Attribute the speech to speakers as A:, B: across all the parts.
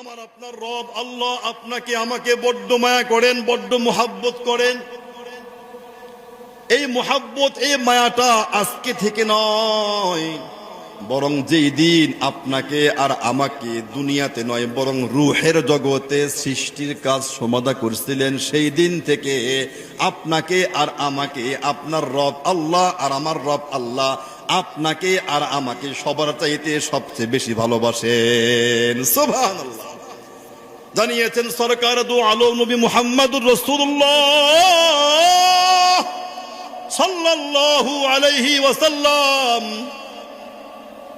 A: আমার আপনার রব আল্লাহ আপনাকে আমাকে বড্ড মায়া করেন, বড্ড মোহাব্বত করেন। এই মোহাব্বত, এই মায়াটা আজকে থেকে নয়, বরং যেই দিন আপনাকে আর আমাকে দুনিয়াতে নয়, বরং রুহের জগতে সৃষ্টির কাজ সমাধা করছিলেন, সেই দিন থেকে আপনাকে আর আমাকে, আপনার রব আল্লাহ আর আমার রব আল্লাহ আপনাকে আর আমাকে সবার চাইতে সবচেয়ে বেশি ভালোবাসেন। সোভান জানিয়েছেন সরকার দু আলো নবী মুহাম্মদুর রসুল্লাহ আলাইহি ওয়াসাল্লাম।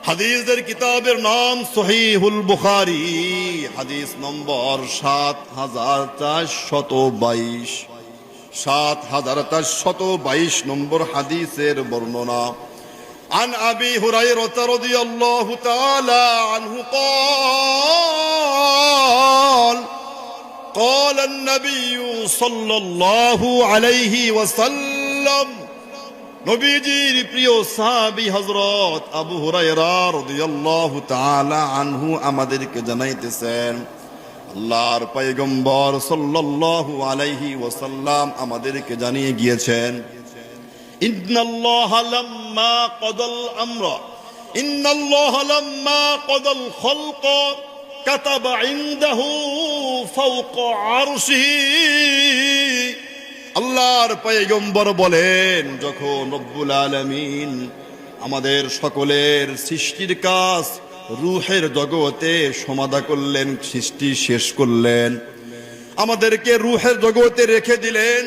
A: হাদিসের কিতাবের নাম সহিহুল বুখারী। হাদিস নম্বর সাত হাজার চারশত বাইশ। সাত হাজার চারশত বাইশ নম্বর হাদিসের বর্ণনা। عن أبي هريرة رضي الله تعالى عنه قال قال النبي صلى الله عليه وسلم নবীজির প্রিয় সাহাবী হযরত আবু হুরায়রা রাদিয়াল্লাহু তাআলা আনহু আমাদেরকে জানাইতেছেন আল্লাহর পয়গম্বর সাল্লাল্লাহু আলাইহি ওয়াসাল্লাম আমাদেরকে জানিয়ে গিয়েছেন كتب عنده فوق عرشه আল্লাহর পয়গম্বর বলেন যখন রব্বুল আলামিন আমাদের সকলের সৃষ্টির কাজ রুহের জগতে সমাধা করলেন সৃষ্টি শেষ করলেন আমাদেরকে রুহের জগতে রেখে দিলেন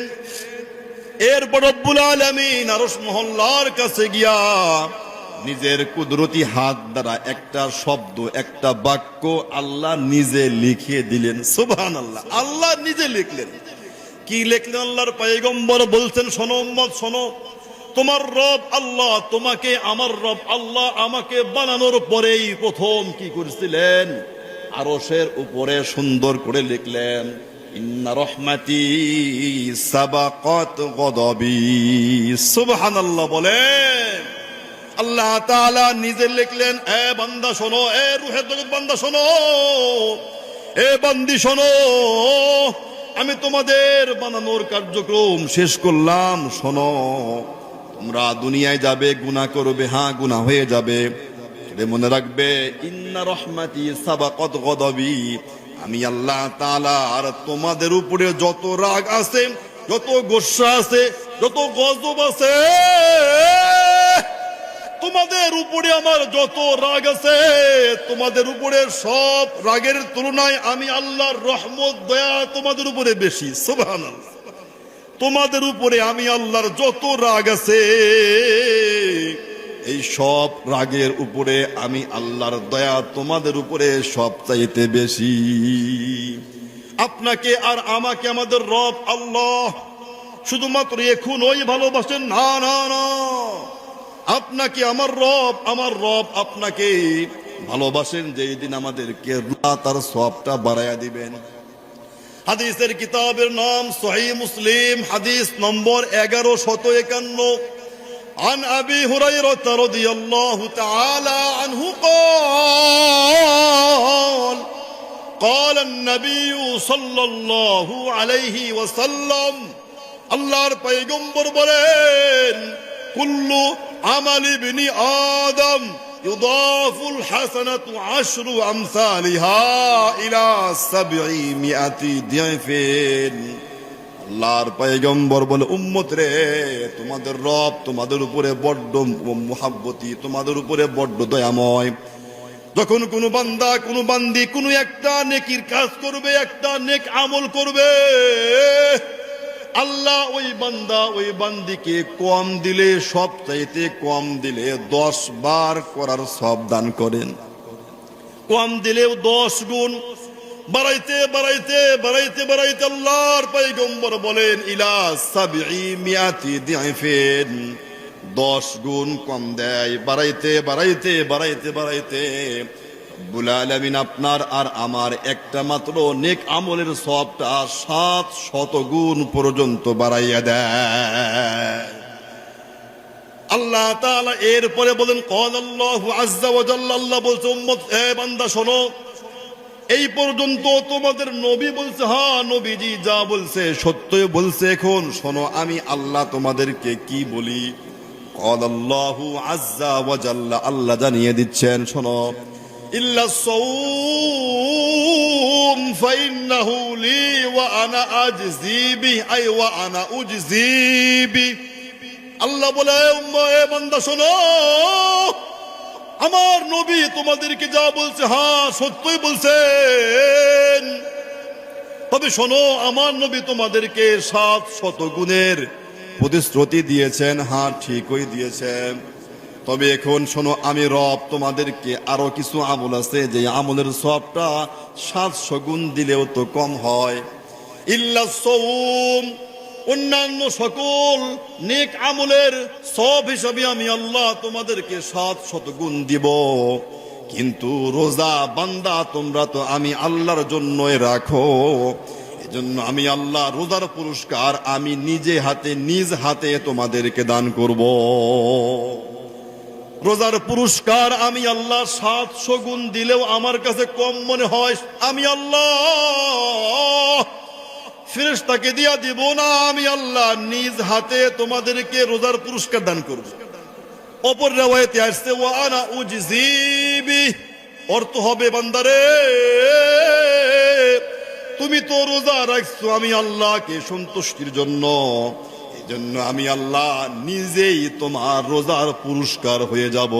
A: এরপর রব্বুল আলামিন আরশ মহল্লার কাছে গিয়া নিজের কুদরতি হাত দ্বারা একটা শব্দ, একটা বাক্য আল্লাহ নিজে লিখিয়ে দিলেন। সুবহানাল্লাহ। আল্লাহ আল্লাহ নিজে লিখলেন। কি লিখলেন আল্লাহর পয়গম্বর? বলছেন, শোনো উম্মত, শোনো। তোমার রব আল্লাহ, তোমাকে আমার রব আল্লাহ আমাকে বানানোর পরেই প্রথম কি করেছিলেন? আরশের উপরে সুন্দর করে লিখলেন। ইন্না রহমাতি সাবাকাত গদবি সুবহানাল্লাহ বলেন। আল্লাহ তাআলা নিজে লিখলেন, এ বান্দা শোনো, এ রুহের জগৎ বান্দা শোনো, এ বান্দি শোনো, আমি তোমাদের বানানোর কার্যক্রম শেষ করলাম, শোনো। তোমরা দুনিয়ায় যাবে, গুনাহ করবে হ্যাঁ গুনাহ হয়ে যাবে। মনে রাখবে, ইন্না রহমাতি সাবাকাত গদবি। আমি আল্লাহ তালা আর তোমাদের উপরে যত রাগ আছে, যত গোসা আছে, যত গজব আছে, তোমাদের উপরে আমার যত রাগ আছে, তোমাদের উপরে সব রাগের তুলনায় আমি আল্লাহর রহমত, দয়া তোমাদের উপরে বেশি। সুবহানাল্লাহ। তোমাদের উপরে আমি আল্লাহর যত রাগ আছে এই সব রাগের উপরে আমি আল্লাহর দয়া তোমাদের উপরে সব চাইতে বেশি। আপনাকে আর আমাকে আমাদের রব আল্লাহ শুধুমাত্র এখন ওই ভালোবাসেন। না না না। আপনাকে আমার রব আমার রব আপনাকে ভালোবাসেন যেই দিন আমাদেরকে তার সবটা বাড়াইয়া দিবেন। হাদিসের কিতাবের নাম সহি মুসলিম, হাদিস নম্বর এগারো, শত একান্ন। عن أبي هريرة رضي الله تعالى عنه قال قال النبي صلى الله عليه وسلم আল্লাহর পয়গম্বর বলেন কুল্লু আমাল ইবনি আদম يضاف الحسنة عشر أمثالها إلى سبعمائة ضعف আল্লাহর পয়গম্বর বলে, উম্মত রে, তোমাদের রব তোমাদের উপরে বড্ড মুহাব্বতি তোমাদের উপরে বড্ড দয়াময়। যখন কোনো বান্দা, কোনো বান্দি, কোনো একটা নেকির কাজ করবে, একটা নেক আমল করবে, আল্লাহ ওই বান্দা, ওই বান্দিকে কম দিলে সব চাইতে কম দিলে দশ বার করার সব দান করেন। কম দিলেও দশ গুণ বাড়াইতে বাড়াইতে বাড়াইতে বাড়াইতে আল্লাহর পয়গম্বর বলেন, ইলা সাবঈ মিয়াতি দিআফিন দশ গুণ কম দেয়। বাড়াইতে বাড়াইতে বাড়াইতে বাড়াইতে। বুলালামিন আপনার আর আমার একটা মাত্র নেক আমলের সবটা সাত শত গুণ পর্যন্ত বাড়াইয়া দেয়। আল্লাহ তাআলা এরপরে বলেন, কল আল্লাহ আজ্জা ওয়া জাল্লা। আল্লাহ বলছে, উম্মত, এ বান্দা শোনো এই পর্যন্ত তোমাদের নবী বলছে, হা, নবীজি যা বলছে সত্যই বলছে এখন। শোনো, আমি আল্লাহ তোমাদেরকে কি বলি? আল্লাহ জানিয়ে দিচ্ছেন, শোনো। লি ওয়া ওয়া আল্লাহ বলে শোনো। আমার নবী তোমাদেরকে যা বলছে হ্যাঁ সত্যই বলছেন। তবে শোনো, আমার নবী তোমাদেরকে সাত শত গুণের প্রতিশ্রুতি দিয়েছেন। হ্যাঁ ঠিকই দিয়েছেন। তবে এখন শোনো, আমি রব তোমাদেরকে আরও কিছু আমল আছে, যে আমলের সবটা সাতশো গুণ দিলেও তো কম হয়। ইল্লা অন্যান্য সকল নেক আমলের সব হিসাবে আমি আল্লাহ তোমাদেরকে সাত শত গুণ দিব। কিন্তু রোজা বান্দা তোমরা তো আমি আল্লাহর জন্যই রাখো। এজন্য আমি আল্লাহ রোজার পুরস্কার আমি নিজে হাতে, নিজ হাতে তোমাদেরকে দান করব। রোজার পুরস্কার আমি আল্লাহ সাতশো গুণ দিলেও আমার কাছে কম মনে হয় আমি আল্লাহ ফেরেশতাকে দিয়া দিব না, আমি আল্লাহ নিজ হাতে তোমাদেরকে রোজার পুরস্কার দান করব। অপর রেওয়ায়তে আসছে ও আনা উজিবি অর্থ হবে, বান্দারে, তুমি তো রোজা রাখছো, আমি আল্লাহকে সন্তুষ্টির জন্য। জন্য আমি আল্লাহ নিজেই তোমার রোজার পুরস্কার হয়ে যাব।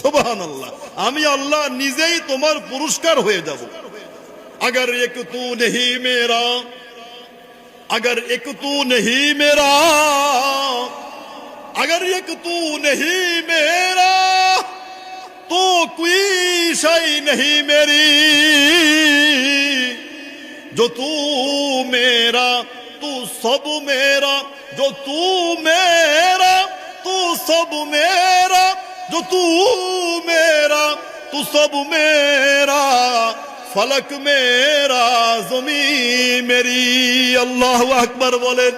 A: সোবাহান আল্লাহ আমি আল্লাহ নিজেই তোমার পুরস্কার হয়ে যাব। আগার একটু নেহি মেরা अगर एक तू नहीं मेरा अगर एक तू नहीं मेरा तो कोई शय नहीं मेरी जो तू मेरा तू सब मेरा जो तू मेरा तू सब मेरा जो तू मेरा तू सब मेरा ফলক মেরা জমি মেরি, আল্লাহ আকবার বলেন।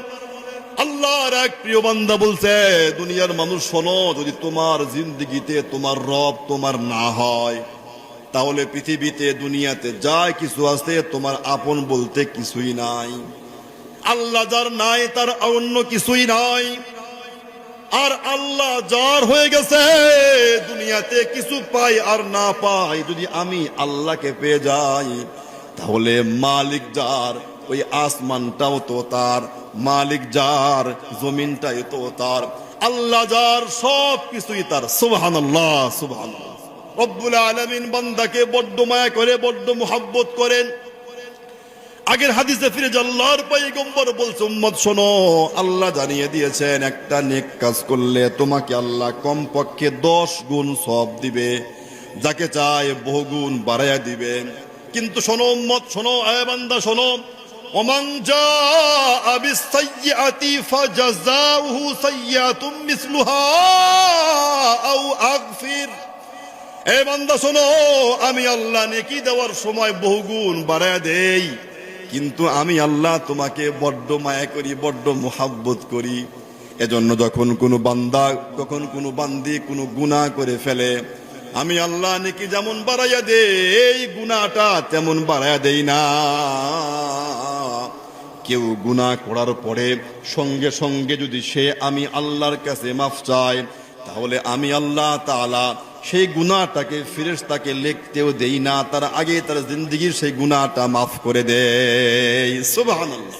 A: আল্লাহর এক প্রিয় বান্দা বলছে, দুনিয়ার মানুষ শোনো, যদি তোমার জিন্দগিতে তোমার রব তোমার না হয়, তাহলে পৃথিবীতে, দুনিয়াতে যা কিছু আছে, তোমার আপন বলতে কিছুই নাই। আল্লাহ যার নাই, তার অন্য কিছুই নাই। আর আল্লাহ যার হয়ে গেছে, দুনিয়াতে কিছু পাই আর না পাই। যদি আমি আল্লাহকে পেয়ে যাই, তাহলে মালিক যার, ওই আসমানটাও তো তার। মালিক যার, জমিনটাই তো তার। আল্লাহ যার, সব কিছুই তার। সুবহান আল্লাহ সুবহান রব্বুল আলমিন বান্দাকে বড্ড মায়া করে, বড্ড মোহাব্বত করেন। আগের হাদিসে ফিরে যে আল্লাহর পয়গম্বর বলছে, উম্মত, শোনো, আল্লাহ জানিয়ে দিয়েছেন, একটা নেক কাজ করলে তোমাকে আল্লাহ কমপক্ষে দশ গুণ সব দিবে। যাকে চায় বহু গুণ বাড়াইয়া দিবে। কিন্তু শোনো, উম্মত, শোনো আয় বান্দা, শোনো এ বান্দা, শোনো, আমি আল্লাহ নেকি দেওয়ার সময় বহুগুণ বাড়ায় দেই। কিন্তু আমি আল্লাহ তোমাকে বড্ড মায়া করি, বড্ড মোহাব্বত করি। এজন্য যখন কোনো বান্দা, যখন কোনো বান্দি কোনো গুনাহ করে ফেলে, আমি আল্লাহ নাকি যেমন বাড়াইয়া দেই, এই গুনাহটা তেমন বাড়াইয়া দেই না। কেউ গুনাহ করার পরে সঙ্গে সঙ্গে যদি সে আমি আল্লাহর কাছে মাফ চায়, তাহলে আমি আল্লাহ তাআলা সেই গুনাহটাকে ফিরেশতাকে লিখতেও দেই না, তার আগে তার জিন্দগির সেই গুনাহটা মাফ করে দেয়। সুবহানাল্লাহ।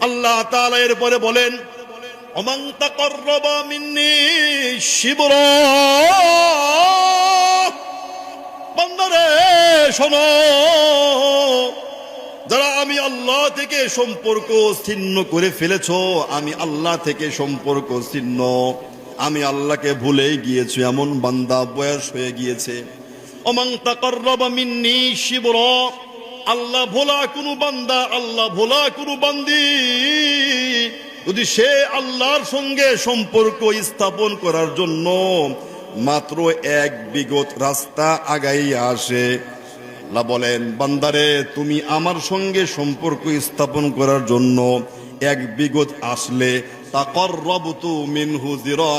A: আল্লাহ তাআলা এরপরে বলেন, ওমান তাকাররাবা মিন্নি শিবরা। বান্দারে, শোনো, যারা আমি আল্লাহ থেকে সম্পর্ক ছিন্ন করে ফেলেছ, আমি আল্লাহ থেকে সম্পর্ক ছিন্ন। আমি আল্লাহকে ভুলেই গিয়েছি, এমন বান্দা বয়স হয়ে গিয়েছে। আল্লাহ ভোলা কোনো বান্দা, আল্লাহ ভোলা কোনো বান্দি। যদি সে আল্লাহর সঙ্গে সম্পর্ক স্থাপন করার জন্য মাত্র এক বিগত রাস্তা আগাইয়া আসে, আল্লাহ বলেন, বান্দারে, তুমি আমার সঙ্গে সম্পর্ক স্থাপন করার জন্য এক বিগত আসলে মিনহু জিরা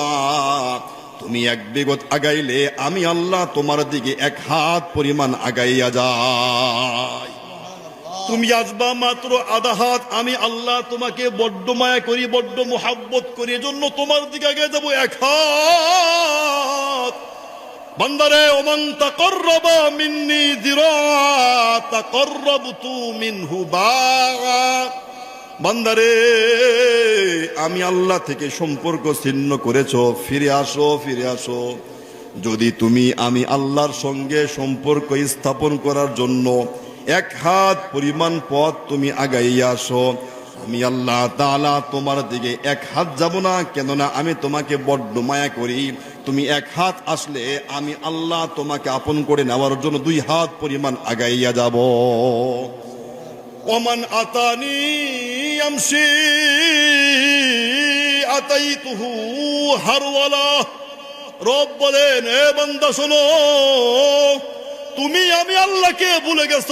A: তুমি এক বিগত আগাইলে আমি আল্লাহ তোমার দিকে এক হাত পরিমাণ আগাইয়া যাই। তুমি আসবা মাত্র আধা হাত, আমি আল্লাহ তোমাকে বড্ড মায়া করি, বড্ড মোহাব্বত করি, এজন্য তোমার দিকে আগে যাব এক হাত। বান্দারে, ওমান তাকররাবা মিন্নি যিরা, তাকররাবতু মিনহু বাআ বান্দারে, আমি আল্লাহ থেকে সম্পর্ক ছিন্ন করেছ, ফিরে আসো ফিরে আসো। যদি তুমি আমি আল্লাহর সঙ্গে সম্পর্ক স্থাপন করার জন্য এক হাত পরিমাণ পথ তুমি আগাইয়া আসো, আমি আল্লাহ তালা তোমার দিকে এক হাত যাব না, কেননা আমি তোমাকে বড্ড মায়া করি। তুমি এক হাত আসলে আমি আল্লাহ তোমাকে আপন করে নেওয়ার জন্য দুই হাত পরিমাণ আগাইয়া যাব। ওমান আতানি আমশি আতাইতুহু হারওয়ালা। রব বলেন, এ বান্দা, শোনো, তুমি আমি আল্লাহকে ভুলে গেছ।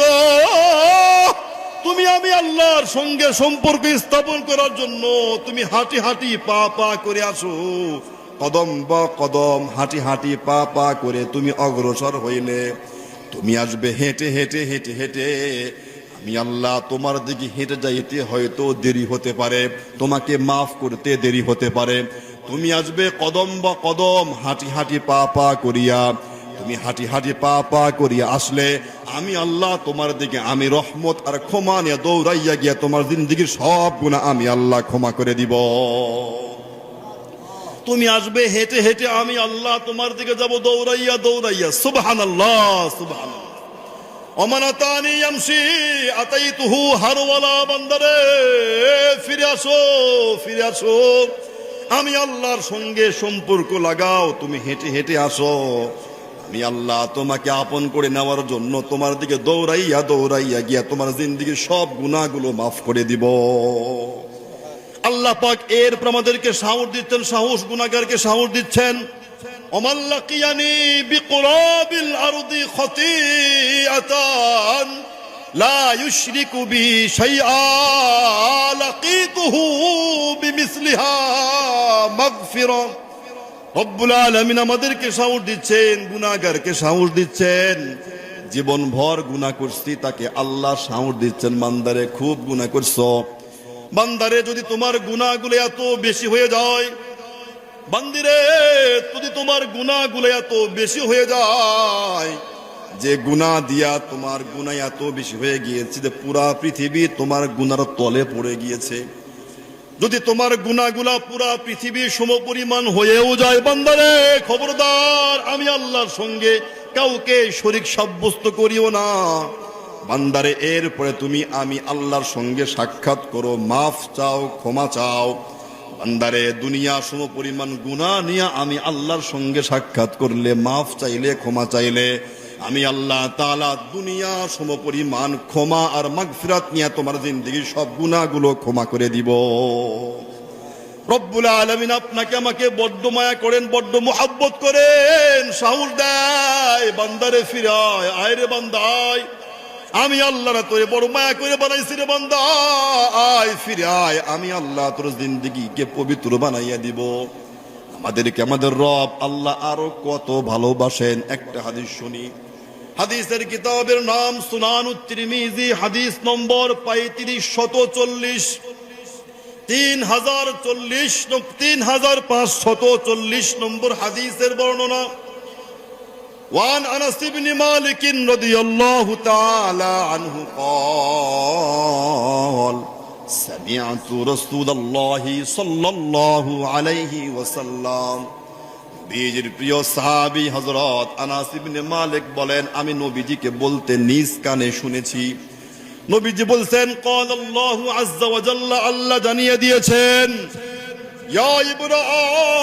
A: তুমি আমি আল্লাহর সঙ্গে সম্পর্ক স্থাপন করার জন্য তুমি হাঁটি হাঁটি পা পা করে আসো। কদম বা কদম, হাঁটি হাঁটি পা পা করে তুমি অগ্রসর হইলে। তুমি আসবে হেঁটে হেঁটে হেঁটে হেঁটে আল্লাহ, তোমার দিকে হেঁটে যাইতে হয়তো দেরি হতে পারে। তোমাকে মাফ করতে দেরি হতে পারে। তুমি আসবে কদম বা কদম হাঁটি হাঁটি পা পা করিয়া। তুমি হাঁটি হাঁটি পা পা করিয়া আসলে আমি আল্লাহ তোমার দিকে, আমি রহমত আর ক্ষমা নিয়ে দৌড়াইয়া গিয়া তোমার জিন্দিগির সব গুণা আমি আল্লাহ ক্ষমা করে দিব। তুমি আসবে হেঁটে হেঁটে আমি আল্লাহ তোমার দিকে যাব দৌড়াইয়া দৌড়াইয়া। সুবহান আল্লাহ সুবহান অমানাতানি ইয়ামশি, আতাইতুহু হারওয়ালা বান্দারে, ফিরে আসো ফিরে আসো। আমি আল্লাহর সঙ্গে সম্পর্ক লাগাও, তুমি হেঁটে হেঁটে আসো। আমি আল্লাহ তোমাকে আপন করে নেওয়ার জন্য তোমার দিকে দৌড়াইয়া দৌড়াইয়া গিয়া তোমার জিন্দিগির সব গুণাগুলো মাফ করে দিব। আল্লাহ পাক এর আমাদেরকে সাহস দিচ্ছেন, সাহস গুনাগারকে সাহস দিচ্ছেন। বি আমাদেরকে সাহস দিচ্ছেন, গুনাহগারকে সাহস দিচ্ছেন। জীবন ভর গুনাহ করছি, তাকে আল্লাহ সাহস দিচ্ছেন। মান্দারে খুব গুনাহ করছ। বান্দারে যদি তোমার গুনাহগুলো এত বেশি হয়ে যায় বান্দিরে, যদি তোমার গুনাহগুলো এত বেশি হয়ে যায়, যে গুনাহ দিয়া তোমার গুনাহ এত বেশি হয়ে গিয়েছে যে পুরা পৃথিবী তোমার গুনার তলে পড়ে গিয়েছে। যদি তোমার গুনাগুলা পুরা পৃথিবীর সমপরিমাণ হয়েও যায়, বান্দারে, খবরদার, আমি আল্লাহর সঙ্গে কাউকে শরিক সাব্যস্ত করিও না। বান্দারে, এরপরে তুমি আমি আল্লাহর সঙ্গে সাক্ষাৎ করো, মাফ চাও, ক্ষমা চাও। বান্দারে, দুনিয়া সম পরিমাণ গুণা নিয়ে আমি আল্লাহর সঙ্গে সাক্ষাৎ করলে, মাফ চাইলে, ক্ষমা চাইলে, আমি আল্লাহ তালা দুনিয়া সম পরিমাণ ক্ষমা আর মাগফিরাত নিয়ে তোমার জিন্দগির সব গুণাগুলো ক্ষমা করে দিব। রব্বুল আলমিন আপনাকে আমাকে বড্ড মায়া করেন, বড্ড মোহাব্বত করেন, সাহস দেয়, বান্দারে ফিরায় আয় রে বান্দায়। আমি আল্লাহর তোরে বড় মায়া করে বানাইছি রে বান্দা। আয়, ফিরে আয়। আমি আল্লাহ তোর জিন্দগিকে পবিত্র বানাইয়া দিব। আমাদেরকে আমাদের রব আল্লাহ আরও কত ভালোবাসেন। একটা হাদিস শুনি। হাদিসের কিতাবের নাম সুনান তিরমিজি হাদিস নম্বর পঁয়ত্রিশ শত চল্লিশ তিন হাজার চল্লিশ, তিন হাজার পাঁচশত চল্লিশ নম্বর হাদিসের বর্ণনা। وعن انس بن مالك رضي الله تعالى عنه قال سمعت رسول الله صلى الله عليه وسلم বীজের প্রিয় সাহাবি হজরত আনাস ইবনে মালিক বলেন আমি নবীজিকে বলতে নিজ কানে শুনেছি নবীজি বলছেন قال الله عز وجل আল্লাহ জানিয়ে দিয়েছেন يا ابن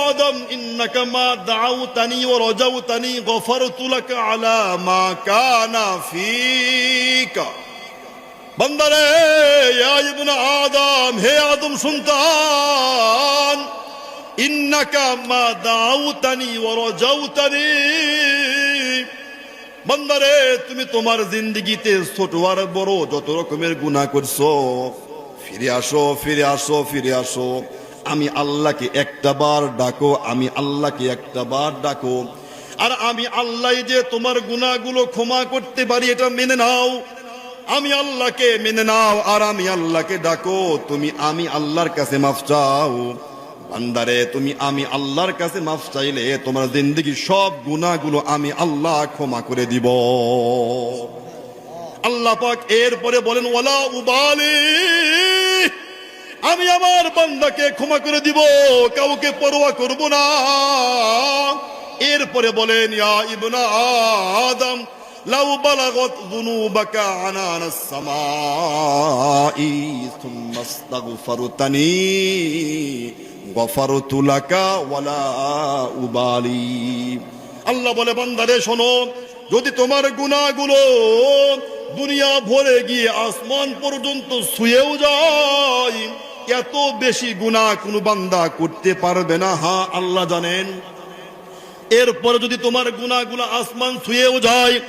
A: آدم إنك ما دعوتني ورجوتني غفرت لك على ما كان فيك বন্দরে ইয়া ইবনে আদম হে আদম সন্তান ইন্নাকা মা দাউতানি ওয়া রাজাউতানি বন্দরে তুমি তোমার জিন্দিগিতে ছোট আর বড় যত রকমের গুনাহ করছো ফিরে আসো ফিরে আসো ফিরে আসো আমি আল্লাহকে একটা বার ডাকো, আমি আল্লাহকে একটা বার ডাকো। আর আমি আল্লাহ যে তোমার গুণাগুলো ক্ষমা করতে পারি, এটা মেনে নাও। আমি আল্লাহকে মেনে নাও, আর আমি আল্লাহকে ডাকো। তুমি আমি আল্লাহর কাছে মাফ চাও। বান্দারে, তুমি আমি আল্লাহর কাছে মাফ চাইলে তোমার জিন্দগি সব গুণাগুলো আমি আল্লাহ ক্ষমা করে দিব। আল্লাহ পাক এরপরে বলেন, ওয়ালা উবালি আমি আমার বান্দাকে ক্ষমা করে দিব, কাউকে পরোয়া করব না। এরপরে বলেন, ইয়া ইবনা আদম, লাউ বালাগত যুনুবাকা আনান সামাই থুম্মা আস্তাগফারতানি গফারতু লাকা ওয়ালা উবালি। আল্লাহ বলে, বান্দারে, শোনো, যদি তোমার গুনাহগুলো দুনিয়া ভরে গিয়ে আসমান পর্যন্ত শুয়েও যায় এত বেশি গুনাহ কোনো বান্দা করতে পারবে না, হা, আল্লাহ জানেন। এরপরে যদি তোমার গুনাহগুলো আসমান ছুঁয়েও যায়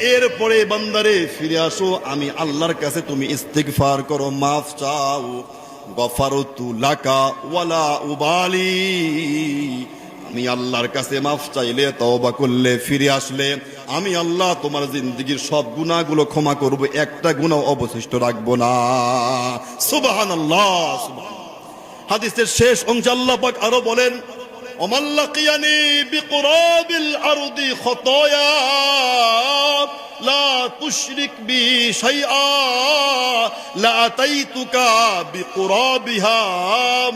A: এরপরে বান্দারে ফিরে আসো, আমি আল্লাহর কাছে তুমি ইস্তিগফার করো, মাফ চাও। গফারতু লাকা ওয়ালা উবালি। আমি আল্লাহর কাছে মাফ চাইলে, তওবা করলে ফিরে আসলে। আমি আল্লাহ তোমার জিন্দগির সব গুনাহগুলো ক্ষমা করব, একটা গুনাহ অবশিষ্ট রাখব না। সুবহানাল্লাহ সুবহানাল্লাহ। হাদিসের শেষ অংশে আল্লাহ পাক আরও বলেন অমাল্লাকিয়ানি বিকুরাবিল আরদি খতায়া, লা তুশরিক বি শাইআ, লা আতাইতুকা বিকুরাবিহা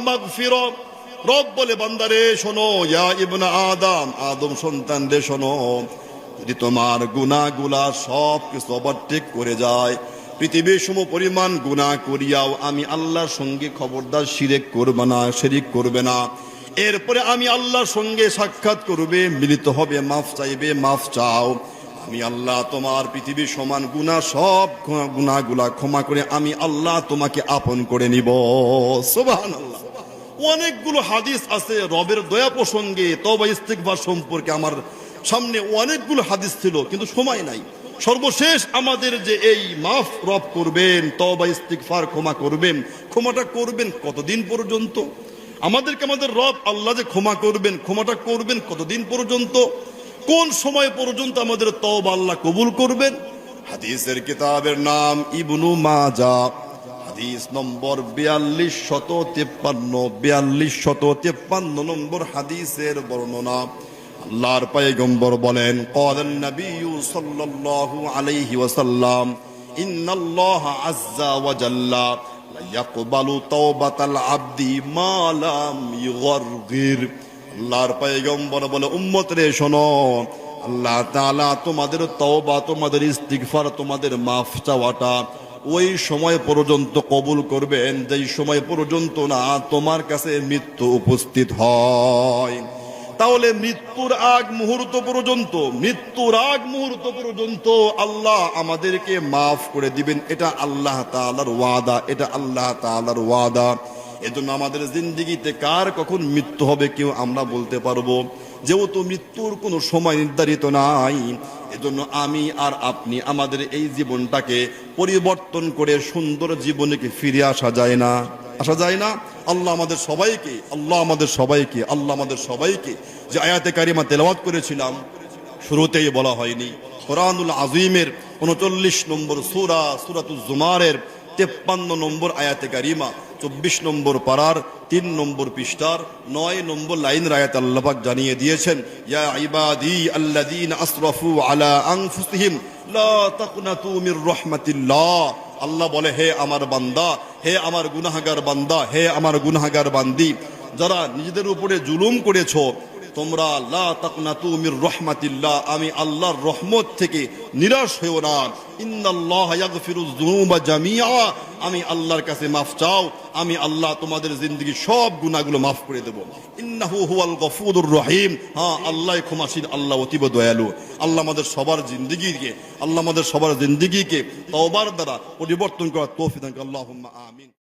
A: মাগফিরা। রব বলে বান্দারে শোনো, ইয়া ইবনা আদম আদম সন্তান রে শোনো, যদি তোমার গুনাহগুলা সব কিছু ওভারটেক করে যায়, পৃথিবীর সম পরিমাণ গুনাহ করিয়াও আমি আল্লাহর সঙ্গে খবরদার শিরেক করবে না, শিরিক করবে না। এরপরে আমি আল্লাহর সঙ্গে সাক্ষাৎ করবে, মিলিত হবে, মাফ চাইবে, মাফ চাও। আমি আল্লাহ তোমার পৃথিবীর সমান গুনাহ, সব গুণাগুলা ক্ষমা করে আমি আল্লাহ তোমাকে আপন করে নিব। সুবহানাল্লাহ। অনেকগুলো হাদিস আছে রবের দয়া প্রসঙ্গে তবা ইস্তিকবার সম্পর্কে আমার সামনে অনেকগুলো হাদিস ছিল, কিন্তু সময় নাই। সর্বশেষ আমাদের যে এই মাফ রব করবেন তবা ইস্তিকফার ক্ষমা করবেন, ক্ষমাটা করবেন কতদিন পর্যন্ত? আমাদেরকে আমাদের রব আল্লাহ যে ক্ষমা করবেন, ক্ষমাটা করবেন কতদিন পর্যন্ত? কোন সময় পর্যন্ত আমাদের তব আল্লাহ কবুল করবেন? হাদিসের কিতাবের নাম ইবনু মাজা। হাদিস নম্বর বিয়াল্লিশ শত তেপ্পান্ন, বিয়াল্লিশ শত তেপ্পান্ন নম্বর হাদিসের বর্ণনা। আল্লাহর পায়গম্বর বলেন কলেন নবী সাল্লাল্লাহু আলাইহি ওয়াসাল্লাম, ইন্নাল্লাহ আজ্জা ওয়া জাল্লা ইয়াকবালু তাওবাতাল আবদি মা লাম ইগরগির আল্লাহর পায়গম্বর বলে উম্মত রে শোনো, আল্লাহ তাআলা তোমাদের তওবা, তোমাদের ইস্তিগফার, তোমাদের মাফ চাওয়াটা ওই সময় পর্যন্ত কবুল করবেন যেই সময় পর্যন্ত না তোমার কাছে মৃত্যু উপস্থিত হয়। তাহলে মৃত্যুর আগ মুহূর্ত পর্যন্ত, মৃত্যুর আগ মুহূর্ত পর্যন্ত আল্লাহ আমাদেরকে মাফ করে দিবেন। এটা আল্লাহ তাআলার ওয়াদা, এটা আল্লাহ তাআলার ওয়াদা। এজন্য আমাদের জিন্দিগিতে কার কখন মৃত্যু হবে কেউ আমরা বলতে পারব। যেহেতু মৃত্যুর কোনো সময় নির্ধারিত নাই এজন্য আমি আর আপনি আমাদের এই জীবনটাকে পরিবর্তন করে সুন্দর জীবনেকে ফিরে আসা যায় না। আসা যায় না? আল্লাহ আমাদের সবাইকে, আল্লাহ আমাদের সবাইকে, আল্লাহ আমাদের সবাইকে যে আয়াতে কারিমা তেলাওয়াত করেছিলাম, শুরুতেই বলা হয়নি। কোরআনুল আজিমের উনচল্লিশ নম্বর সুরা সুরাতুল জুমারের তেপ্পান্ন নম্বর আয়াতে কারিমা, চব্বিশ নম্বর পাড়ার, তিন নম্বর পৃষ্ঠার, নয় নম্বর লাইন রায়াত আল্লাপাক জানিয়ে দিয়েছেন, ইয়া ইবাদি আল্লাযীনা আসরাফু আলা আনফুসিহিম, লা তাকনাতু মির রাহমাতিল্লাহ। আল্লাহ বলে, হে আমার বান্দা, হে আমার গুনাহাগার বান্দা, হে আমার গুনাহাগার বান্দি, যারা নিজেদের উপরে জুলুম করেছ তোমরা, লা তাকনাতু মির রাহমাতিল্লাহ, আমি আল্লাহর রহমত থেকে নিরাশ হইও না। আমি আল্লাহর কাছে মাফ চাও, আমি আল্লাহ তোমাদের জিন্দগি সব গুনাহগুলো মাফ করে দেব। রহিম হ্যাঁ আল্লাহ ক্ষমাশীল, আল্লাহ অতীব দয়ালু। আল্লাহ আমাদের সবার জিন্দগিকে, আল্লাহ আমাদের সবার জিন্দগিকে তওবার দ্বারা পরিবর্তন করার তৌফিক আমিন।